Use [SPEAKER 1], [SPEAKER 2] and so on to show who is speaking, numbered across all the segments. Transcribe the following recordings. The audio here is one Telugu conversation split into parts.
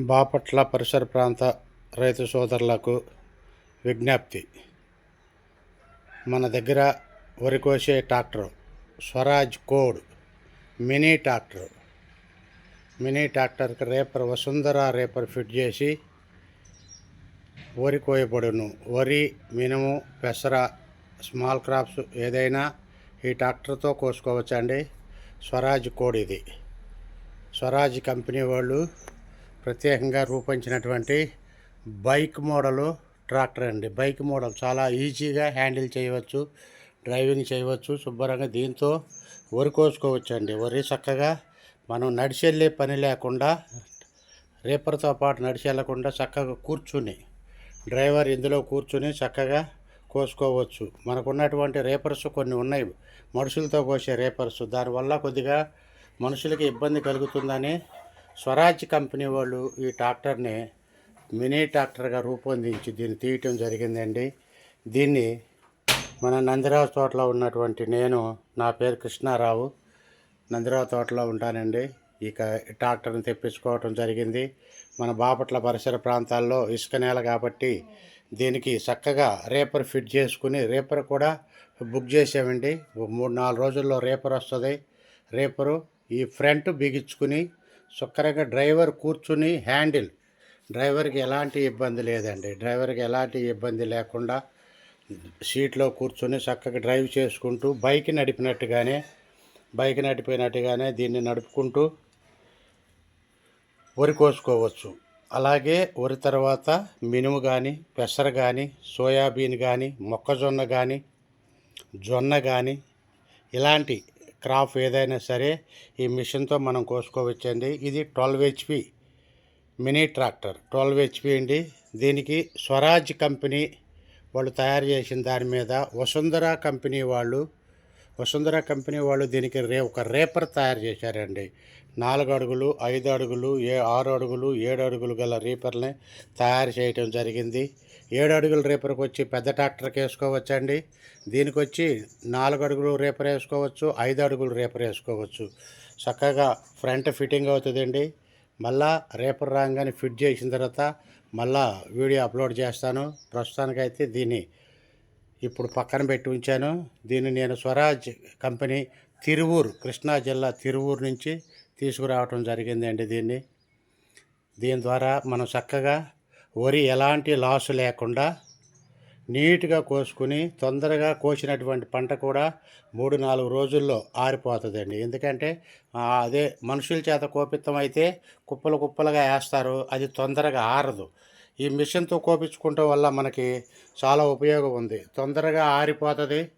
[SPEAKER 1] బాపట్ల పరిసర ప్రాంత రైతు సోదరులకు విజ్ఞప్తి. మన దగ్గర వరి కోసే tractor Swaraj code mini tractor. Mini ట్రాక్టర్కి రేపర్ వసుంధర రేపర్ ఫిట్ చేసి వరి కోయబడును. వరి మినుము పెసర స్మాల్ క్రాప్స్ ఏదైనా ఈ ట్రాక్టర్తో కోసుకోవచ్చండి. స్వరాజ్ కోడ్ ఇది. స్వరాజ్ కంపెనీ వాళ్ళు ప్రత్యేకంగా రూపొందించినటువంటి బైక్ మోడలు ట్రాక్టర్ అండి. బైక్ మోడల్ చాలా ఈజీగా హ్యాండిల్ చేయవచ్చు డ్రైవింగ్ చేయవచ్చు శుభ్రంగా దీంతో వరి కోసుకోవచ్చు అండి వరి చక్కగా మనం నడిచెళ్ళే పని లేకుండా రేపర్తో పాటు నడిచెళ్ళకుండా చక్కగా కూర్చుని డ్రైవర్ ఇందులో కూర్చుని చక్కగా కోసుకోవచ్చు. మనకున్నటువంటి రేపర్స్ కొన్ని ఉన్నాయి. మనుషులతో కోసే రేపర్స్. దానివల్ల కొద్దిగా మనుషులకి ఇబ్బంది కలుగుతుందని స్వరాజ్ కంపెనీ వాళ్ళు ఈ ట్రాక్టర్ని మినీ ట్రాక్టర్గా రూపొందించి దీన్ని తీయటం జరిగిందండి. దీన్ని మన నందిరావు తోటలో ఉన్నటువంటి నేను నా పేరు కృష్ణారావు. నందిరావు తోటలో ఉంటానండి. ఇక ట్రాక్టర్ని తెప్పించుకోవటం జరిగింది. మన బాపట్ల పరిసర ప్రాంతాల్లో ఇసుక నేల కాబట్టి దీనికి చక్కగా రేపర్ ఫిట్ చేసుకుని రేపర్ కూడా బుక్ చేసామండి. మూడు నాలుగు రోజుల్లో రేపర్ వస్తుంది. రేపరు ఈ ఫ్రంట్ బిగించుకుని శుక్రంగా డ్రైవర్ కూర్చుని హ్యాండిల్. డ్రైవర్కి ఎలాంటి ఇబ్బంది లేదండి. డ్రైవర్కి ఎలాంటి ఇబ్బంది లేకుండా సీట్లో కూర్చొని చక్కగా డ్రైవ్ చేసుకుంటూ బైక్ నడిపినట్టుగానే బైక్ నడిపినట్టుగానే దీన్ని నడుపుకుంటూ వరి కోసుకోవచ్చు. అలాగే వరి తర్వాత మినుము కానీ పెసర కానీ సోయాబీన్ కానీ మొక్కజొన్న కానీ జొన్న కానీ ఇలాంటి క్రాప్ ఏదైనా సరే ఈ మిషన్తో మనం కోసుకోవచ్చండి. ఇది twelve HP mini tractor. Twelve HP అండి. దీనికి స్వరాజ్ కంపెనీ వాళ్ళు తయారు చేసిన దాని మీద వసుంధర కంపెనీ వాళ్ళు వసుంధర కంపెనీ వాళ్ళు దీనికి రే ఒక రేపర్ తయారు చేశారండి. నాలుగు అడుగులు ఐదు అడుగులు ఏ ఆరు అడుగులు ఏడు అడుగులు గల రీపర్ని తయారు చేయటం జరిగింది. ఏడు అడుగుల రేపర్కి వచ్చి పెద్ద ట్రాక్టర్కి వేసుకోవచ్చండి. దీనికి వచ్చి నాలుగు అడుగులు రేపర్ వేసుకోవచ్చు ఐదు అడుగులు రేపర్ వేసుకోవచ్చు. చక్కగా ఫ్రంట్ ఫిట్టింగ్ అవుతుందండి. మళ్ళా రేపర్ రాగానే ఫిట్ చేసిన తర్వాత మళ్ళా వీడియో అప్లోడ్ చేస్తాను. ప్రస్తుతానికైతే దీన్ని ఇప్పుడు పక్కన పెట్టి ఉంచాను. దీన్ని నేను స్వరాజ్ కంపెనీ తిరువూరు కృష్ణా జిల్లా తిరువూరు నుంచి తీసుకురావటం జరిగిందండి దీన్ని. దీని ద్వారా మనం చక్కగా వరి ఎలాంటి లాస్ లేకుండా నీట్గా కోసుకుని తొందరగా కోసినటువంటి పంట కూడా మూడు నాలుగు రోజుల్లో ఆరిపోతుందండి. ఎందుకంటే అదే మనుషుల చేత కోపితం అయితే కుప్పలు కుప్పలుగా వేస్తారు. అది తొందరగా ఆరదు. ఈ మిషన్తో కోపించుకోవటం వల్ల మనకి చాలా ఉపయోగం ఉంది. తొందరగా ఆరిపోతుంది.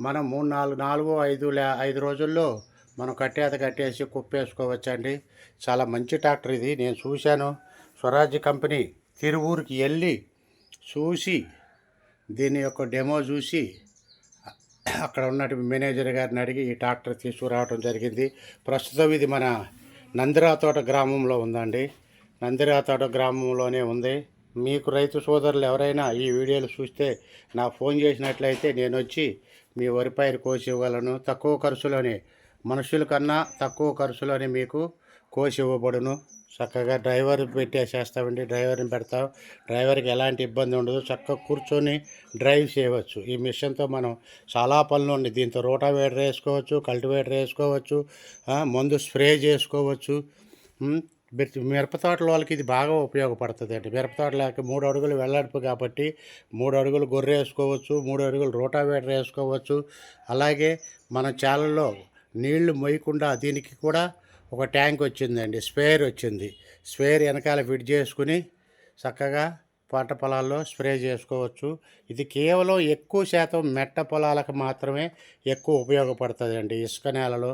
[SPEAKER 1] మనం మూడు నాలుగు నాలుగు ఐదు లే ఐదు రోజుల్లో మనం కట్టేత కట్టేసి కుప్పేసుకోవచ్చండి. చాలా మంచి ట్రాక్టర్ ఇది. నేను చూశాను. స్వరాజ్ కంపెనీ తిరువూరుకి వెళ్ళి చూసి దీని యొక్క డెమో చూసి అక్కడ ఉన్నటువంటి మేనేజర్ గారిని అడిగి ఈ ట్రాక్టర్ తీసుకురావడం జరిగింది. ప్రస్తుతం ఇది మన నందిరాతోట గ్రామంలో ఉందండి. నందిరాతోట గ్రామంలోనే ఉంది. మీకు రైతు సోదరులు ఎవరైనా ఈ వీడియోలు చూస్తే నా ఫోన్ చేసినట్లయితే నేను వచ్చి మీ వరి పైరు కోసి ఇవ్వగలను తక్కువ ఖర్చులోనే మనుషుల కన్నా తక్కువ ఖర్చులోనే మీకు కోసి ఇవ్వబడును చక్కగా డ్రైవర్ పెట్టేసేస్తామండి డ్రైవర్ని పెడతాం. డ్రైవర్కి ఎలాంటి ఇబ్బంది ఉండదు. చక్కగా కూర్చొని డ్రైవ్ చేయవచ్చు. ఈ మిషన్తో మనం చాలా పనులు ఉన్నాయి. దీంతో రోటావేటర్ వేసుకోవచ్చు కల్టివేటర్ వేసుకోవచ్చు మందు స్ప్రే చేసుకోవచ్చు. మిరప తోటల వాళ్ళకి ఇది బాగా ఉపయోగపడుతుంది అండి. మిరప తోటలకి మూడు అడుగులు వెల్లడుపు కాబట్టి మూడు అడుగులు గొర్రె వేసుకోవచ్చు మూడు అడుగులు రోటావేటర్ వేసుకోవచ్చు. అలాగే మన చాలల్లో నీళ్ళు మొయ్యకుండా దీనికి కూడా ఒక ట్యాంక్ వచ్చిందండి స్పేర్ వచ్చింది. స్పేర్ వెనకాల ఫిట్ చేసుకుని చక్కగా పంట పొలాల్లో స్ప్రే చేసుకోవచ్చు. ఇది కేవలం ఎక్కువ శాతం మెట్ట పొలాలకు మాత్రమే ఎక్కువ ఉపయోగపడుతుంది అండి ఇసుక నేలలో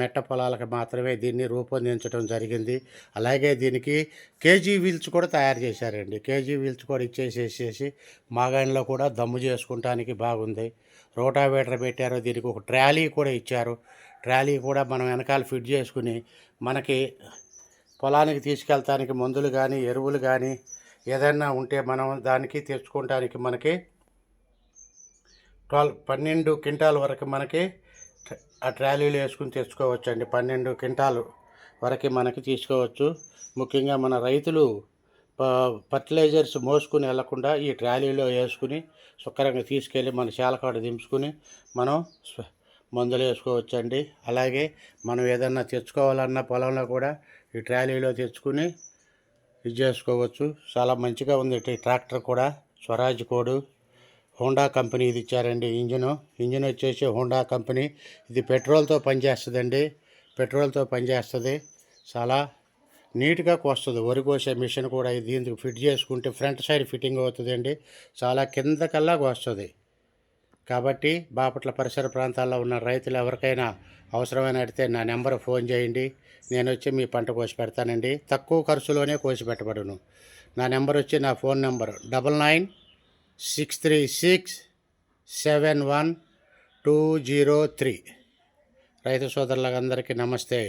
[SPEAKER 1] మెట్ట పొలాలకు మాత్రమే దీన్ని రూపొందించడం జరిగింది. అలాగే దీనికి కేజీ వీల్స్ కూడా తయారు చేశారండి. కేజీ వీల్స్ కూడా ఇచ్చేసేసేసి మాగాణిలో కూడా దమ్ము చేసుకుంటానికి బాగుంది. రోటావేటర్ పెట్టారు. దీనికి ఒక ట్రాలీ కూడా ఇచ్చారు. ట్రాలీ కూడా మనం వెనకాల ఫిట్ చేసుకుని మనకి పొలానికి తీసుకెళ్తానికి మందులు కానీ ఎరువులు కానీ ఏదైనా ఉంటే మనం దానికి తెచ్చుకోవడానికి మనకి ట్వెల్వ్ పన్నెండు క్వింటాల్ వరకు మనకి ఆ ట్రాలీలు వేసుకుని తెచ్చుకోవచ్చు అండి పన్నెండు క్వింటాలు వరకు మనకి తీసుకోవచ్చు. ముఖ్యంగా మన రైతులు ప- ఫర్టిలైజర్స్ మోసుకుని వెళ్ళకుండా ఈ ట్రాలీలో వేసుకుని శుభ్రంగా తీసుకెళ్ళి మన శాలకాడ దించుకుని మనం మందులు వేసుకోవచ్చండి. అలాగే మనం ఏదన్నా తెచ్చుకోవాలన్న పొలంలో కూడా ఈ ట్రాలీలో తెచ్చుకుని ఇది చేసుకోవచ్చు. చాలా మంచిగా ఉంది. ట్రాక్టర్ కూడా. స్వరాజ్ కోడు. హోండా కంపెనీ ఇది ఇచ్చారండి ఇంజిన్. ఇంజిన్ వచ్చేసి హోండా కంపెనీ. ఇది పెట్రోల్తో పనిచేస్తుందండి. పెట్రోల్తో పనిచేస్తుంది. చాలా నీట్గా కోస్తుంది. వరి కోసే మిషన్ కూడా ఇది. దీనికి ఫిట్ చేసుకుంటే ఫ్రంట్ సైడ్ ఫిట్టింగ్ అవుతుందండి. చాలా కిందకల్లా వస్తుంది కాబట్టి బాపట్ల పరిసర ప్రాంతాల్లో ఉన్న రైతులు ఎవరికైనా అవసరమైన అడితే నా నెంబర్ ఫోన్ చేయండి. నేను వచ్చి మీ పంట కోసి పెడతానండి. తక్కువ ఖర్చులోనే కోసి పెట్టబడును. నా నెంబర్ వచ్చి నా phone number double nine six three six seven one two zero three రైతు సోదరులందరికీ నమస్తే